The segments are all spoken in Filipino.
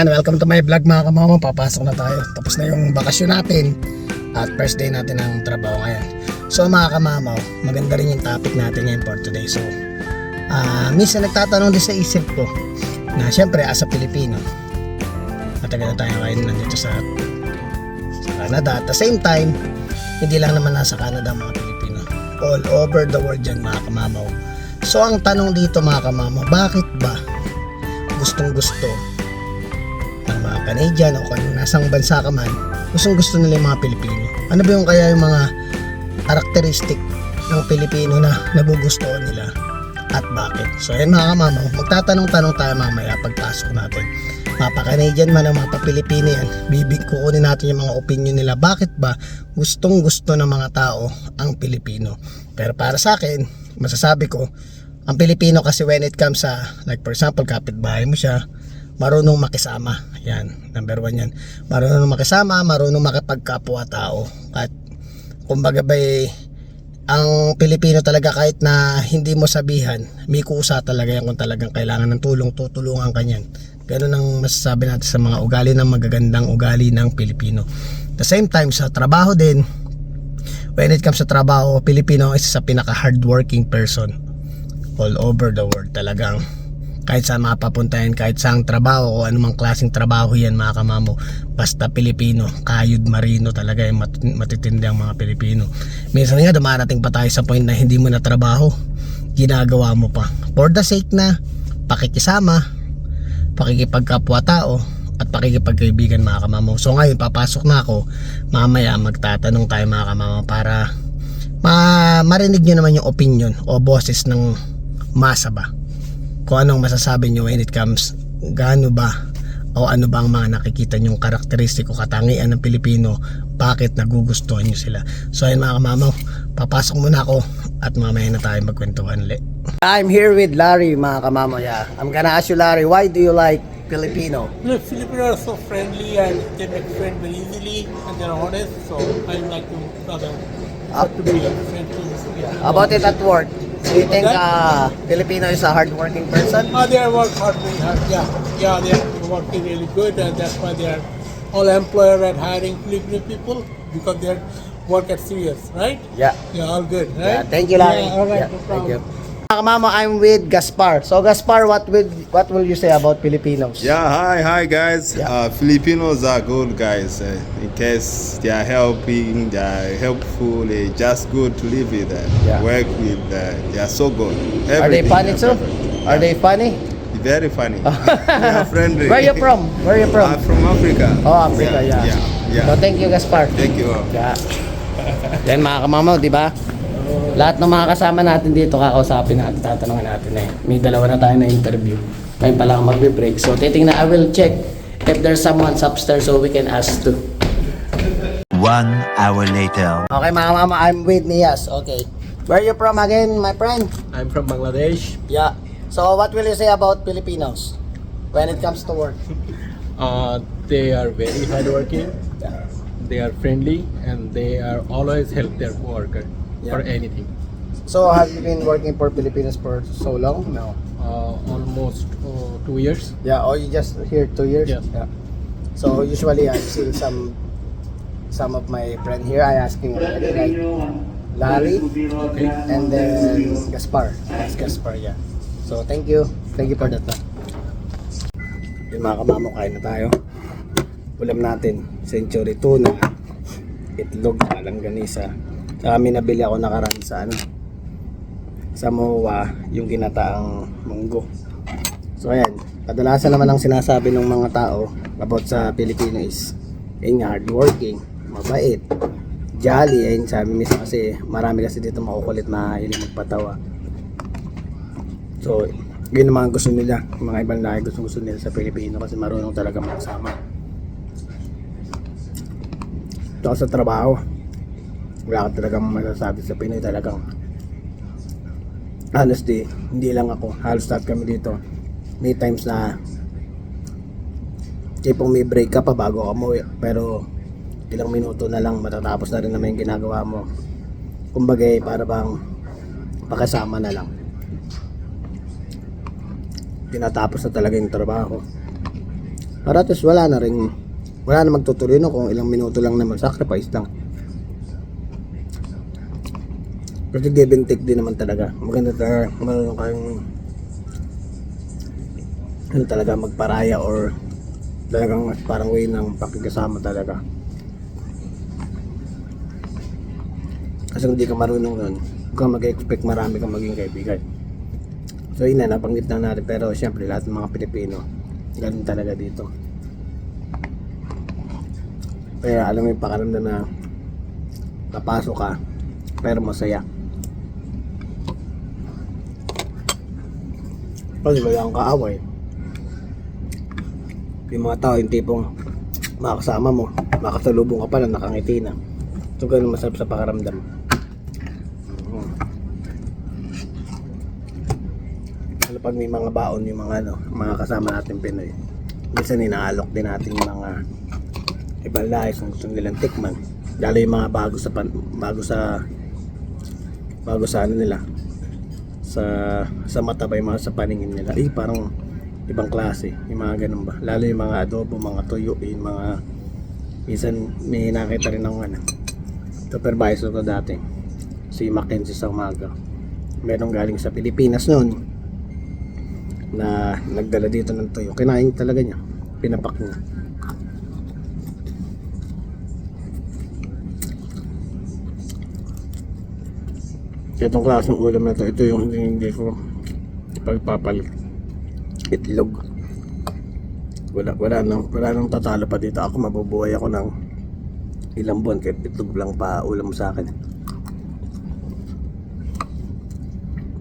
Yan, welcome to my vlog mga kamama. Papasok na tayo. Tapos na yung bakasyon natin at first day natin ng trabaho ngayon. So mga kamama, maganda rin yung topic natin ngayon for today. So, ah minsan nagtatanong din sa isip ko na syempre as a Pilipino, matagal na tayo ngayon nandito sa, sa Canada. At the same time, hindi lang naman nasa Canada mga Pilipino. All over the world yan mga kamamaw. So ang tanong dito mga kamamaw, bakit ba gustong gusto ng mga Canadian o kung nasang bansa ka man, gustong gusto nila yung mga Pilipino. Ano ba yung kaya yung mga karakteristik ng Pilipino na nagugustuhan nila at bakit? So yan mga kamamaw, magtatanong-tanong tayo mamaya pagpasok natin. Mapa Canadian man o mapa Pilipino yan, bibig kukunin natin yung mga opinion nila. Bakit ba gustong gusto ng mga tao ang Pilipino? Pero para sa akin, masasabi ko, ang Pilipino kasi when it comes sa, like for example, kapitbahay mo siya, marunong makisama. Yan, number one yan. Marunong makisama, marunong makipagkapwa tao. At kumbaga ba eh, ang Pilipino talaga kahit na hindi mo sabihan, may kusa talaga yan kung talagang kailangan ng tulong, tutulungan ka niyan. Ganun ang masasabi natin sa mga ugali ng magagandang ugali ng Pilipino. The same time, sa trabaho din, when it comes sa trabaho, Pilipino is sa pinaka hardworking person all over the world talagang kahit saan mapapuntahan, kahit saang trabaho o anumang klaseng trabaho yan mga kamamo. Basta Pilipino, kayod marino talaga yung mat- matitindi ang mga Pilipino. Minsan nga dumarating pa tayo sa point na hindi mo na trabaho. Ginagawa mo pa. For the sake na pakikisama pakikipagkapwa tao at pakikipagkaibigan mga kamamo. So ngayon papasok na ako. Mamaya magtatanong tayo mga kamamo para ma marinig nyo naman yung opinion o boses ng masa ba kung anong masasabi nyo when it comes gaano ba o ano ba ang mga nakikita nyong karakteristik o katangian ng Pilipino bakit nagugustuhan nyo sila so ayun mga kamamaw papasok muna ako at mamaya na tayo magkwentuhan ulit I'm here with Larry mga kamamaw yeah. I'm gonna ask you Larry why do you like Filipino? Look, Filipinos are so friendly and they make friends very easily and they're honest, so I like to Up to be friends to yeah. About it at work do you think uh, Filipino is a hardworking person? Uh, they are work hard, very hard. Yeah, yeah, they are working really good, and that's why they are all employer are hiring Filipino people because they are work at serious, right? Yeah Yeah, all good, Yeah, right? thank you, Larry. Yeah, all right, Yeah, no thank you. Mga kamama, I'm with Gaspar. So Gaspar, what will what will you say about Filipinos? Yeah, hi, hi guys. Yeah. Uh, Filipinos are good guys. Uh, in case they are helping, they are helpful. They just good to live with. Uh, Yeah. Work with. Uh, they are so good. Are they Everything funny too? perfect. Are they funny? Very funny. are friendly. Where you from? Where you from? I'm from Africa. Oh, Africa, yeah. Yeah, yeah. So thank you, Gaspar. Thank you. Yeah. Yan mga kamamaw, di ba? Lahat ng mga kasama natin dito, kakausapin natin, tatanungin natin eh. May dalawa na tayo na interview. Ngayon pa lang magbe-break. So titingnan, I will check if there's someone upstairs so we can ask too. One hour later. Okay mga mama, I'm with Nias. Okay. Where you from again, my friend? I'm from Bangladesh. Yeah. So what will you say about Filipinos when it comes to work? Uh, they are very hardworking. They are friendly and they are always help their coworker for Yeah. anything. So have you been working for Filipinos for so long? No. Uh, almost uh, two years. Yeah, or you just here two years? Yes. Yeah. So usually I've seen some some of my friend here I asking like Larry Okay. and then Gaspar. That's Gaspar, yeah. So thank you. Thank you for that. Yung mga kamamo, kain na tayo. Ulam natin, century tuna, itlog, langganisa. Saka may nabili ako nakaraan sa ano, sa MOA, yung ginataang munggo. So ayan, kadalasan naman ang sinasabi ng mga tao about sa Pilipino is ayun nga, hardworking, mabait, jolly, ayun sabi mismo kasi marami kasi dito makukulit na hiling magpatawa. So, yun ang gusto nila, yung mga ibang lahi gusto gusto nila sa Pilipino kasi marunong talaga magsama. Tsaka sa trabaho, wala ka talagang masasabi sa Pinoy talagang honestly, hindi lang ako, halos lahat kami dito. May times na tipong may break ka pa bago ka umuwi, pero ilang minuto na lang matatapos na rin naman yung ginagawa mo. Kumbaga, eh, para bang pakasama na lang. Tinatapos na talaga yung trabaho. Para at wala na rin, wala na magtutuloy no kung ilang minuto lang naman, sacrifice lang. Kasi give and take din naman talaga. Maganda talaga, marunong kayong ano talaga magparaya or talagang parang way ng pakikasama talaga. Kasi kung di ka marunong nun, huwag kang mag-expect marami kang maging kaibigan. So yun na, nabanggit na natin. Pero syempre, lahat ng mga Pilipino, ganun talaga dito. Kaya alam mo yung pakaramdam na napasok ka, pero masaya. Kasi wala kang kaaway. Yung mga tao, yung tipong makakasama mo, makasalubong ka pala, nakangiti na. Ito ganun masarap sa pakaramdam. Mm. Lalo pag may mga baon yung mga ano, mga kasama natin Pinoy. Minsan inaalok din natin yung mga ibang lahi kung gusto nilang tikman. Lalo yung mga bago sa pan, bago sa bago sa ano nila sa sa mata ba yung mga sa paningin nila. Eh parang ibang klase, yung mga ganun ba. Lalo yung mga adobo, mga tuyo, yung mga minsan may nakita rin ng ano supervisor ko dati. Si Mackenzie sa umaga merong galing sa Pilipinas noon na nagdala dito ng tuyo kinain talaga niya. Pinapak niya itong klaseng ulam na to ito yung hindi, hindi ko pagpapalit. Itlog. Wala wala nang wala nang tatalo pa dito. Ako mabubuhay ako ng ilang buwan kahit itlog lang pa ulam sa akin.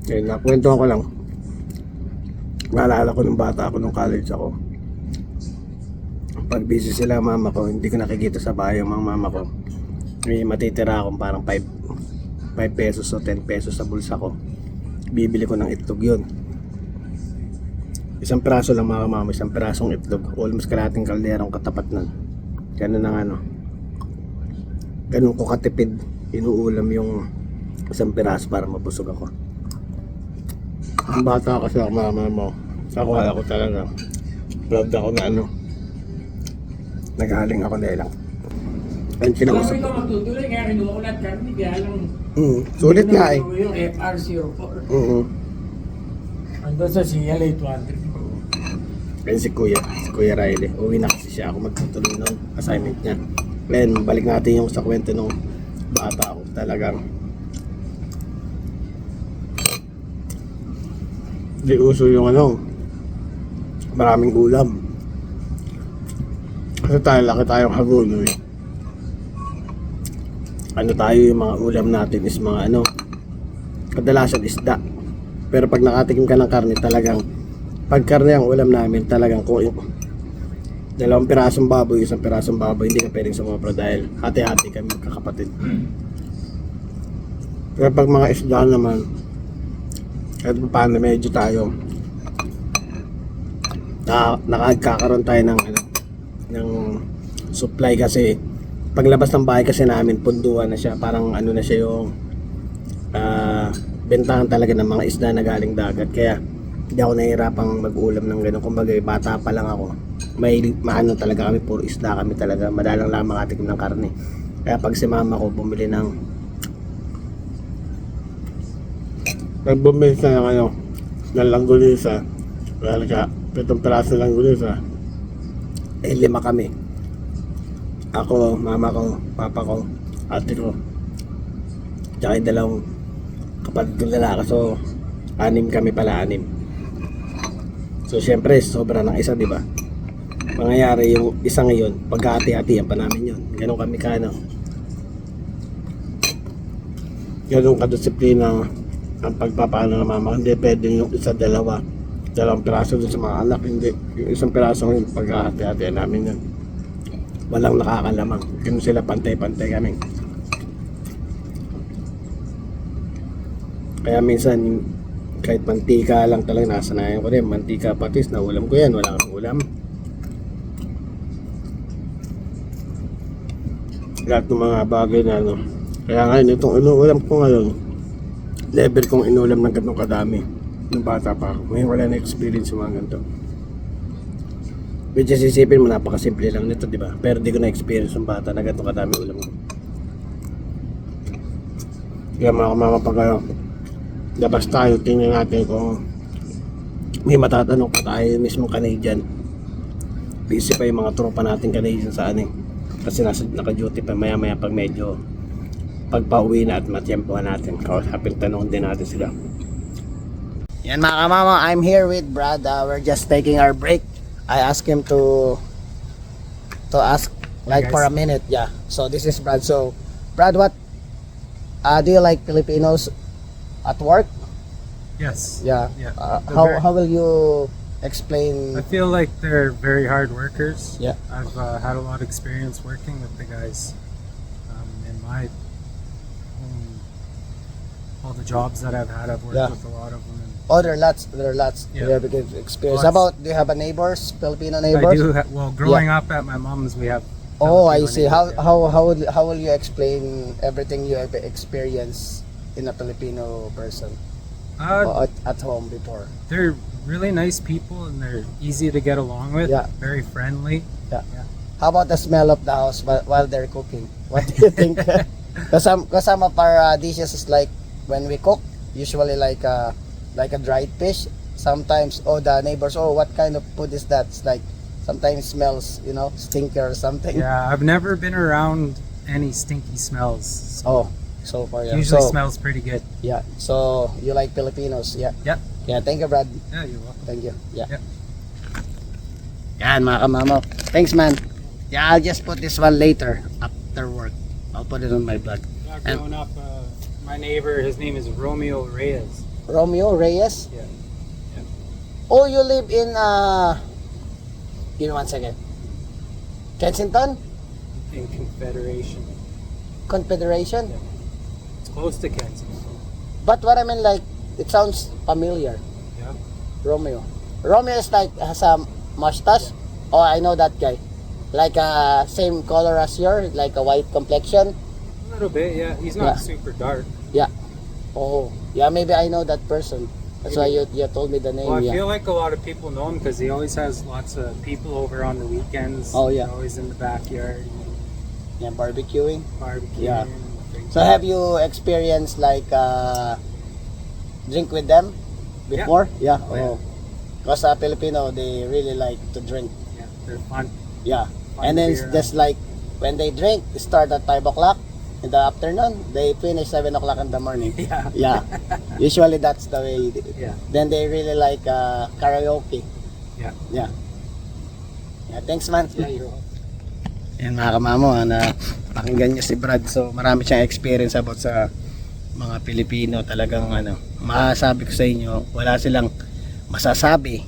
Eh nakwento ko lang. Naalala ko nung bata ako nung college ako. Pag busy sila mama ko hindi ko nakikita sa bahay ang mga mama ko. May matitira akong parang 5 5 pesos o 10 pesos sa bulsa ko bibili ko ng itlog yun. Isang piraso lang mga mama isang pirasong itlog. Almost kalating kalderong katapat nun. Ganun ang ano. Ganun ko katipid inuulam yung isang piraso para mabusog ako. Ang bata kasi ako mama mo. Ako ako talaga. Proud ako na ano. Nagaling ako dahil lang ayun kinausap Kami ko magtutuloy, kaya lahat kami, kaya lang... mm, sulit nga eh Yung FR04. mm Andun sa CLA 200. Ayun si Kuya, si Kuya Riley. Uwi na kasi siya ako magtutuloy ng assignment niya. Then, balik natin yung sa kwento nung bata ako. Talagang di uso yung ano maraming ulam kasi tayo laki tayong haguno eh ano tayo yung mga ulam natin is mga ano kadalasan isda. Pero pag nakatikim ka ng karne talagang pag karne ang ulam namin talagang kung dalawang pirasong baboy isang pirasong baboy hindi ka pwedeng sumobra dahil hati-hati kami magkakapatid. Pero pag mga isda naman kahit pa paano medyo tayo na, nakagkakaroon tayo ng ano, ng supply kasi paglabas ng bahay kasi namin punduan na siya. Parang ano na siya yung ah, bentahan talaga ng mga isda na galing dagat. Kaya hindi ako nahihirapang mag-ulam ng gano'n kumbaga bata pa lang ako. May maano talaga kami puro isda kami talaga. Madalang lang makatikim ng karne. Kaya pag si mama ko bumili ng pag bumili ka ng ano ng langgulisa well ka pitong piraso ng langgulisa eh lima kami ako, mama ko, papa ko, ate ko. Tsaka yung dalawang kapatid kong lalaki. So anim kami pala anim. So syempre sobra ng isa di ba? Mangyayari yung isa ngayon pagkahati-hatian pa namin yun. Ganun kami ka ano? Ganun kadisiplina ang pagpapaano ng mama. Hindi pwedeng yung isa dalawa dalawang piraso dun sa mga anak. Hindi yung isang piraso yung pagkahati-hatian namin yun walang nakakalamang. Ganun sila pantay-pantay kami. Kaya minsan kahit mantika lang talaga nasanayan ko rin. Mantika patis na ulam ko yan. Wala kang ulam. Lahat ng mga bagay na ano. Kaya ngayon itong inuulam ko ngayon level kong inulam ng ganitong kadami. Nung bata pa ako. Ngayon wala na experience yung mga ganito Which is isipin mo, napakasimple lang nito, di ba? Pero di ko na-experience yung bata na ganito kadami ulam ko. Kaya mga mama pag uh, labas tayo, tingnan natin kung may matatanong pa tayo mismo Canadian. Busy pa yung mga tropa natin Canadian sa ano eh. Kasi nasa naka-duty pa maya maya pag medyo pagpauwi na at matyempohan natin. Kausapin tanong din natin sila. Yan mga kamama, I'm here with Brad. Uh, we're just taking our break. I asked him to to ask like for a minute. Yeah. So this is Brad. So Brad, what uh, do you like Filipinos at work? Yes. Yeah. Yeah. Uh, how very- how will you explain? I feel like they're very hard workers. Yeah. I've uh, had a lot of experience working with the guys um, in my all the jobs that I've had. I've worked Yeah. with a lot of them. Oh, there are lots. There are lots. Yeah. You have a good experience. Lots. About do you have a neighbors, Filipino neighbors? I do. Ha- well, growing up at my mom's, we have. Oh, I see. How yeah. how how will, how will you explain everything you have experienced in a Filipino person Uh, at, at home before? they're really nice people and they're easy to get along with. Yeah. Very friendly. Yeah. yeah. How about the smell of the house while, while they're cooking? What do you think? Because some, cause some of our uh, dishes is like when we cook, usually like uh, like a dried fish. Sometimes, oh, the neighbors, oh, what kind of food is that? It's like sometimes smells, you know, stinker or something. Yeah, I've never been around any stinky smells. So Oh, so far, yeah. usually so, smells pretty good. Yeah. So you like Filipinos? Yeah. Yep. Yeah. Thank you, Brad. Yeah, you're welcome. Thank you. Yeah. yeah. Yan mga kamamo. Thanks man. Yeah, I'll just put this one later after work. I'll put it on my blog. Yeah, And- growing up, uh, my neighbor, his name is Romeo Reyes. Romeo Reyes? Yeah. Oh, you live in uh Give me one second. Kensington? in Confederation. Confederation? It's close to Kensington. But what I mean like it sounds familiar. Yeah. Romeo. Romeo is like has a mustache. Oh, I know that guy. Like uh same color as yours, like a white complexion. A little bit, yeah. He's not Yeah. super dark. Yeah. Oh, yeah, maybe I know that person. That's why you, you told me the name. Well, I yeah. feel like a lot of people know him because he always has lots of people over on the weekends. Oh, yeah. Always in the backyard, yeah, barbecuing. barbecuing. Yeah. So have you experienced like uh, drink with them before? Yeah. Oh, yeah. Oh. Because uh, Filipino, they really like to drink. Yeah, they're fun. Yeah. fun and then around. just like when they drink, start at 5 o'clock in the afternoon. They finish 7 o'clock in the morning. Yeah. Yeah. Usually that's the way. Yeah. Then they really like uh, karaoke. Yeah. Yeah. Yeah, thanks man. Yeah, you're welcome. Yan mga kamamo, ah, na pakinggan niyo si Brad. So marami siyang experience about sa mga Pilipino. Talagang ano, masasabi ko sa inyo, wala silang masasabi.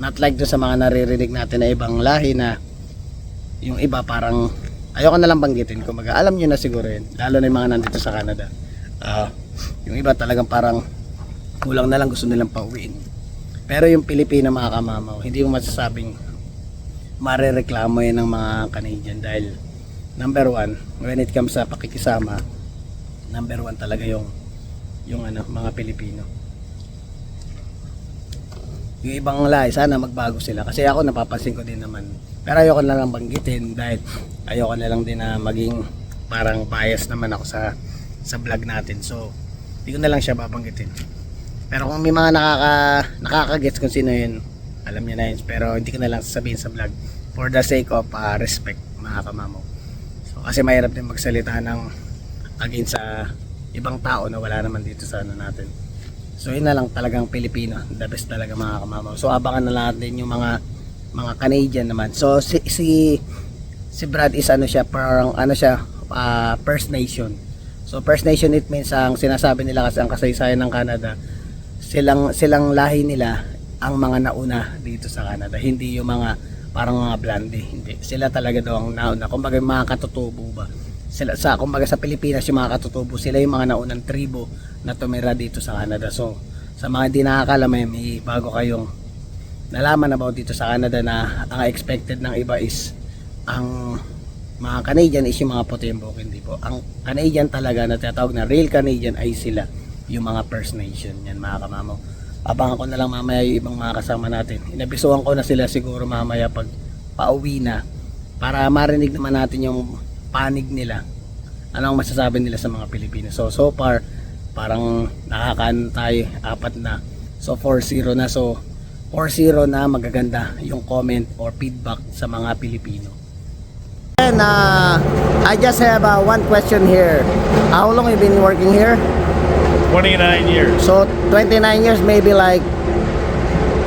Not like doon sa mga naririnig natin na ibang lahi na yung iba parang ayoko na lang banggitin. Kumbaga alam niyo na siguro yun. Lalo na yung mga nandito sa Canada. Ah, yung iba talagang parang kulang na lang gusto nilang pauwiin. Pero yung Pilipino mga kamamaw hindi mo masasabing marereklamo yan ng mga Canadian dahil number one when it comes sa pakikisama number one talaga yung yung ano mga Pilipino yung ibang lahi sana magbago sila. Kasi ako napapansin ko din naman. Pero ayoko na lang banggitin dahil ayoko na lang din na maging parang bias naman ako sa sa vlog natin. So hindi ko na lang siya babanggitin. Pero kung may mga nakaka nakakagets kung sino yun alam niya na yun. Pero hindi ko na lang sasabihin sa vlog. For the sake of uh, respect mga kamamo. So, kasi mahirap din magsalita ng against sa ibang tao na wala naman dito sa ano natin so yun na lang talagang Pilipino. The best talaga mga kamamo so abangan na natin yung mga mga Canadian naman. So si si, si Brad is ano siya parang ano siya uh, First Nation. So First Nation it means ang sinasabi nila kasi ang kasaysayan ng Canada silang silang lahi nila ang mga nauna dito sa Canada. Hindi yung mga parang mga blondie hindi. Sila talaga daw ang nauna. Kumbaga mga katutubo ba? Sila sa kumbaga sa Pilipinas yung mga katutubo sila yung mga naunang tribo na tumira dito sa Canada. So sa mga hindi nakakalam eh, may bago kayong nalaman about dito sa Canada na ang expected ng iba is ang mga Canadian is yung mga puti yung buhok, hindi po. Ang Canadian talaga na tinatawag na real Canadian ay sila yung mga First Nation. Yan mga kamamo. Abangan ko na lang mamaya yung ibang mga kasama natin. Inabisuhan ko na sila siguro mamaya pag pauwi na para marinig naman natin yung panig nila. Ano ang masasabi nila sa mga Pilipino. So, so far, parang nakakaan tayo, apat na. So, 4-0 na. So, 4-0 na magaganda yung comment or feedback sa mga Pilipino. And uh, I just have uh, one question here. How long you been working here? 29 years. So 29 years maybe like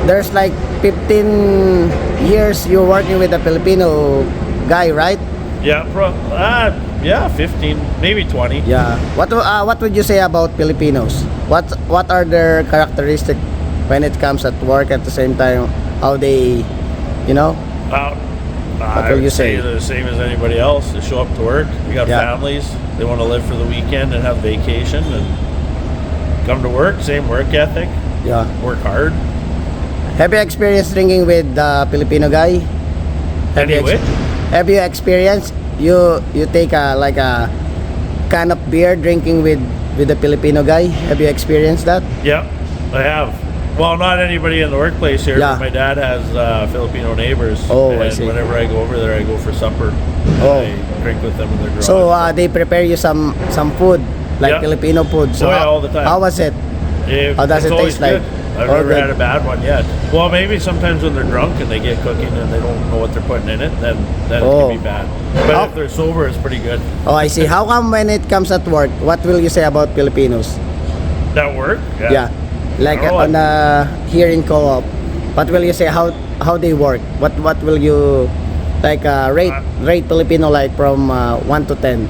there's like 15 years you're working with a Filipino guy, right? Yeah, pro, uh, yeah, 15, maybe 20. Yeah. What uh, what would you say about Filipinos? What what are their characteristics when it comes at work at the same time how they you know? Uh, What I will would you say? they're the same as anybody else. They show up to work. They got Yeah. families. They want to live for the weekend and have vacation and come to work. Same work ethic. Yeah. Work hard. Have you experienced drinking with the Filipino guy? Have you Any which? Have you experienced you you take a like a can of beer drinking with with the Filipino guy? Have you experienced that? Yep, I have. Well, not anybody in the workplace here. Yeah. But my dad has uh, Filipino neighbors. Oh, I and see. whenever I go over there, I go for supper. Oh. I drink with them in their garage. So uh, they prepare you some some food like Yeah. Filipino food. So Oh, yeah, how, all the time. How was it? It, How does it taste like? I've Oh, never good. had a bad one yet. Well, maybe sometimes when they're drunk and they get cooking and they don't know what they're putting in it, then then it Oh. can be bad. But How- if they're sober, it's pretty good. Oh, I see. How come when it comes at work, what will you say about Filipinos? That work? Yeah. Like Oh, on the here in co-op, what will you say how how they work? What what will you like uh, rate Uh, rate Filipino like from uh, 1 to 10?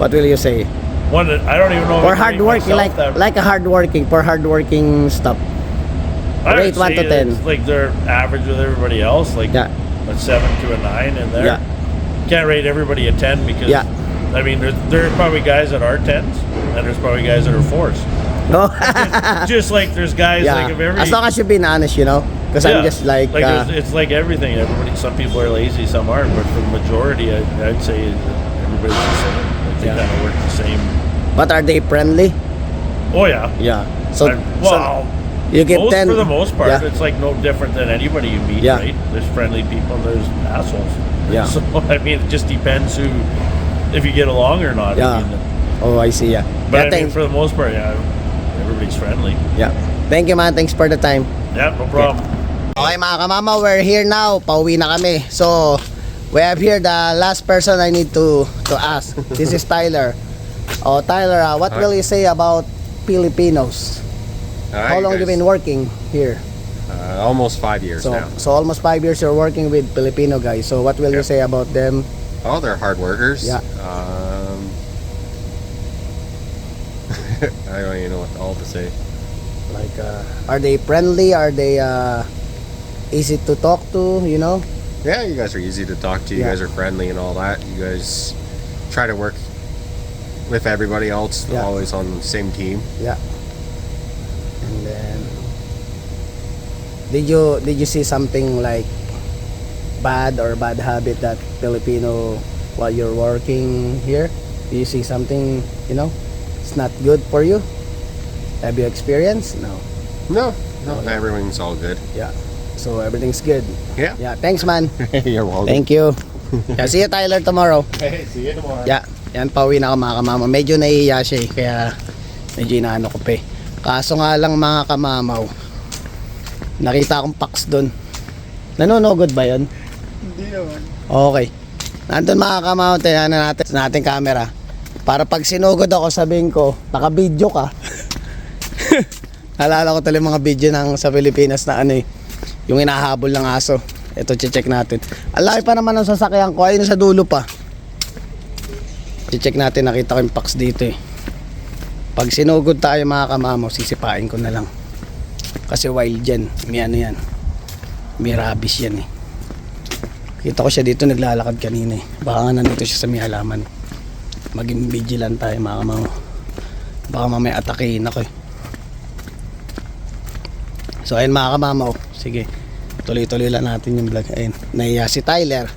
What will you say? One that I don't even know. If I hard working myself like that- like a hard working for hard working stuff. I rate one to 10. Like they're average with everybody else, like Yeah. a seven to a nine in there. Yeah. Can't rate everybody a ten because Yeah. I mean, there's there are probably guys that are tens, and there's probably guys that are fours. No. Just like there's guys yeah. like of every As long as you're being honest, you know. Because I'm just like, uh, it's like everything. Everybody, some people are lazy, some aren't. But for the majority, I, I'd say everybody's the same. Like they Yeah. kind of work the same. but are they friendly? Oh yeah. Yeah. So, I- so well, you give most, 10 for the most part, Yeah. it's like no different than anybody you meet, Yeah. right? There's friendly people, and there's assholes. Yeah. So I mean, it just depends who, if you get along or not. Yeah. I mean, Oh, I see. Yeah. but yeah, I mean, for the most part, yeah, everybody's friendly. yeah. Thank you, man. Thanks for the time. Yeah, no problem. Okay mga kamama, we're here now. Pauwi na kami. So, we have here the last person I need to to ask. This is Tyler. Oh, Tyler, uh, what will you say about Filipinos? How long you been working here? Uh, almost five years So, now. so almost five years you're working with Filipino guys. So, what will you say about them? Oh, they're hard workers. Yeah. Um, I don't even know what all to say. Like, uh, are they friendly? Are they uh, easy to talk to? You know? Yeah, you guys are easy to talk to. You Yeah. guys are friendly and all that. You guys try to work with everybody else, Yeah. always on the same team. Yeah. And then did you did you see something like bad or bad habit that Filipino while you're working here? Do you see something, you know, it's not good for you? Have you experienced? No. No, no, everything's all good. Yeah. So everything's good. Yeah. Yeah, thanks man. You're welcome. Thank you. Yeah, see you Tyler tomorrow. Hey, see you tomorrow. Yeah, yan pauwi na ako mga kamama. Medyo nahihiya siya eh, kaya medyo inaano ko pa eh. Kaso nga lang mga kamamaw, nakita akong pax doon. Nanonogod ba yun? Hindi naman. Okay. Nandun mga kamamaw, tingnan na natin sa nating camera. Para pag sinugod ako, sabihin ko, naka-video ka. Alala ko tuloy mga video ng sa Pilipinas na ano eh, yung inahabol ng aso. Ito, check natin. Ang laki pa naman ng sasakyan ko, ayun sa dulo pa. I-check natin, nakita ko yung packs dito eh. Pag sinugod tayo mga kamamo, sisipain ko na lang. Kasi wild yan. May ano yan. May rabies yan eh. Kita ko siya dito naglalakad kanina eh. Baka nga nandito siya sa may halaman. Maging vigilant tayo mga kamamo. Baka mamaya atakein ako eh. So ayun mga kamamo. Sige. Tuloy-tuloy lang natin yung vlog. Ayun. Nahiya si Tyler.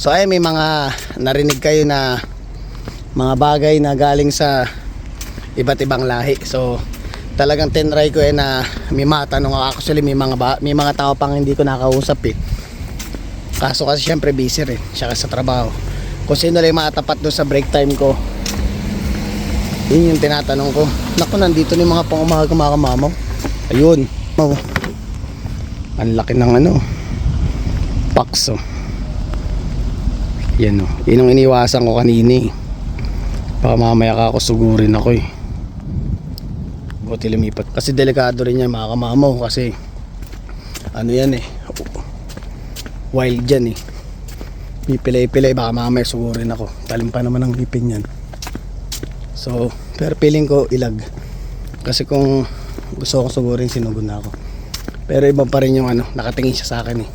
So ayun may mga narinig kayo na mga bagay na galing sa iba't ibang lahi. So talagang tinry ko eh na may matanong ako. Actually may mga ba, may mga tao pang hindi ko nakausap eh. Kaso kasi syempre busy rin, siya sa trabaho. Kung sino lang yung makatapat doon sa break time ko, yun yung tinatanong ko. Naku, nandito ni mga pang umaga mga kamamaw. Ayun. Oh. Ang laki ng ano. Pakso. Yan o. Yun ang iniwasan ko kanini. Baka mamaya ka ako sugurin ako eh. Buti lumipat. Kasi delikado rin yan mga kamamaw. Kasi ano yan eh. Wild yan eh. Pipilay-pilay. Baka mamaya sugurin ako. Talim pa naman ang ngipin yan. So, pero feeling ko ilag. Kasi kung gusto ko sugurin, sinugod na ako. Pero iba pa rin yung ano, nakatingin siya sa akin eh.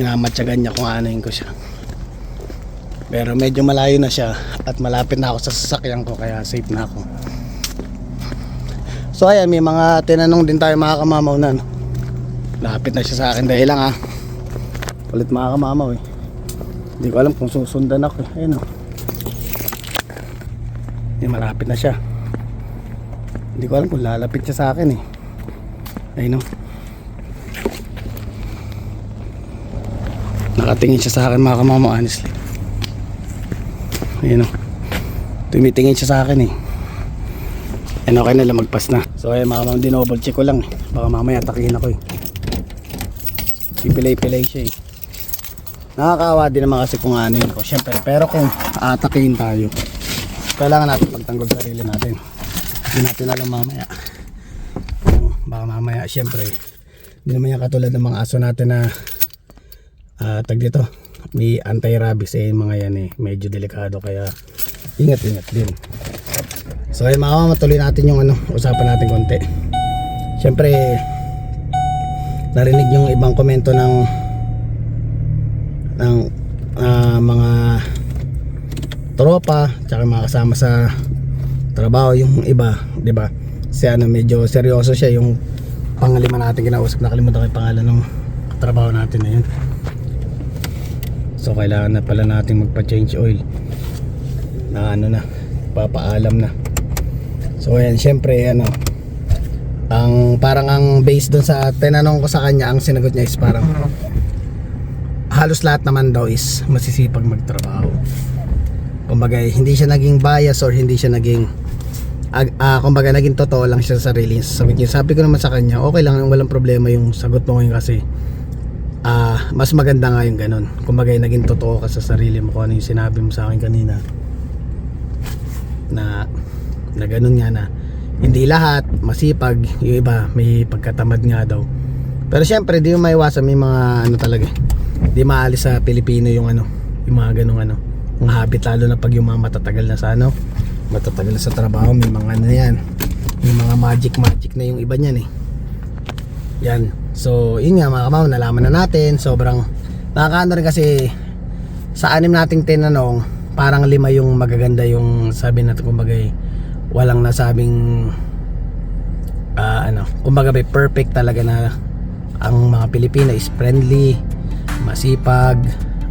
Minamatyagan niya kung aanoin ko siya. Pero medyo malayo na siya at malapit na ako sa sasakyan ko kaya safe na ako. So ayan, may mga tinanong din tayo mga kamamaw na. no? Lapit na siya sa akin dahil lang ah. Kulit mga kamamaw eh. Hindi ko alam kung susundan ako eh. Ayun oh. Eh, malapit na siya. Hindi ko alam kung lalapit siya sa akin eh. Ayun o. Nakatingin siya sa akin mga kamamo honestly. Ayun o. Tumitingin siya sa akin eh. And okay na lumagpas na. So ayun mga kamamo, dinoble check ko lang. Baka mamaya takihin ako eh. Pipilay-pilay siya eh. Nakakaawa din naman kasi kung ano yun ko. Siyempre, pero kung aatakihin tayo, kailangan natin pagtanggol sarili natin. Hindi natin alam mamaya. O, baka mamaya, siyempre, hindi naman yan katulad ng mga aso natin na ah, tag dito, may anti-rabies eh, mga yan eh, medyo delikado kaya ingat-ingat din. So ayun mga mama, matuloy natin yung ano, usapan natin konti. Siyempre, narinig yung ibang komento ng ng ah, mga tropa tsaka mga kasama sa trabaho yung iba di ba? Si ano medyo seryoso siya yung pangalima natin kinausap nakalimutan ko yung pangalan ng trabaho natin na yun so kailangan na pala natin magpa change oil. Na ano na papaalam na so ayan syempre ano ang parang ang base doon sa tinanong ko sa kanya ang sinagot niya is parang halos lahat naman daw is masisipag magtrabaho. Kumbaga hindi siya naging bias or hindi siya naging ag, ah, kumbaga naging totoo lang siya sa sarili sabi niya. Sabi ko naman sa kanya okay lang walang problema yung sagot mo ngayon kasi ah, mas maganda nga yung ganun. Kumbaga naging totoo ka sa sarili mo kung ano yung sinabi mo sa akin kanina. Na na ganun nga na hindi lahat masipag yung iba may pagkatamad nga daw. Pero syempre di mo maiwasan may mga ano talaga di maalis sa Pilipino yung ano yung mga ganung ano mga habit lalo na pag yung mga matatagal na sa ano matatagal na sa trabaho may mga ano yan may mga magic magic na yung iba niyan eh. Yan. So yun nga mga kamam nalaman na natin sobrang nakakaano rin kasi sa anim nating tinanong parang lima yung magaganda yung sabi natin kumbaga eh, walang nasabing ah, ano kumbaga may perfect talaga na ang mga Pilipino is friendly masipag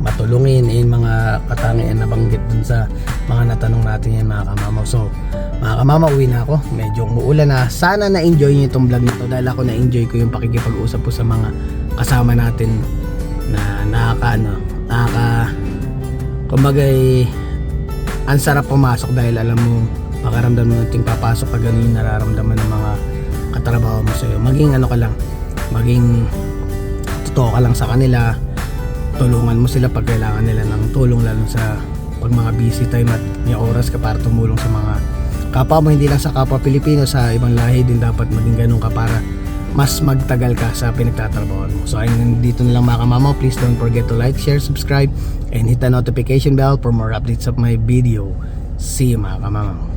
matulungin eh, yung mga katangian na banggit dun sa mga natanong natin yan mga kamamaw. So mga kamamaw uwi na ako. Medyo umuulan na. Sana na-enjoy nyo itong vlog nito dahil ako na-enjoy ko yung pakikipag-usap po sa mga kasama natin na nakaka ano nakaka kumbaga eh, ang sarap pumasok dahil alam mo makaramdam mo nating papasok ka ganun yung nararamdaman ng mga katrabaho mo sa'yo maging ano ka lang maging totoo ka lang sa kanila tulungan mo sila pag kailangan nila ng tulong lalo sa pag mga busy time at may oras ka para tumulong sa mga kapwa mo hindi lang sa kapwa Pilipino sa ibang lahi din dapat maging ganun ka para mas magtagal ka sa pinagtatrabaho mo. So ayun dito na lang mga kamamaw. Please don't forget to like, share, subscribe and hit the notification bell for more updates of my video. See you mga kamamaw.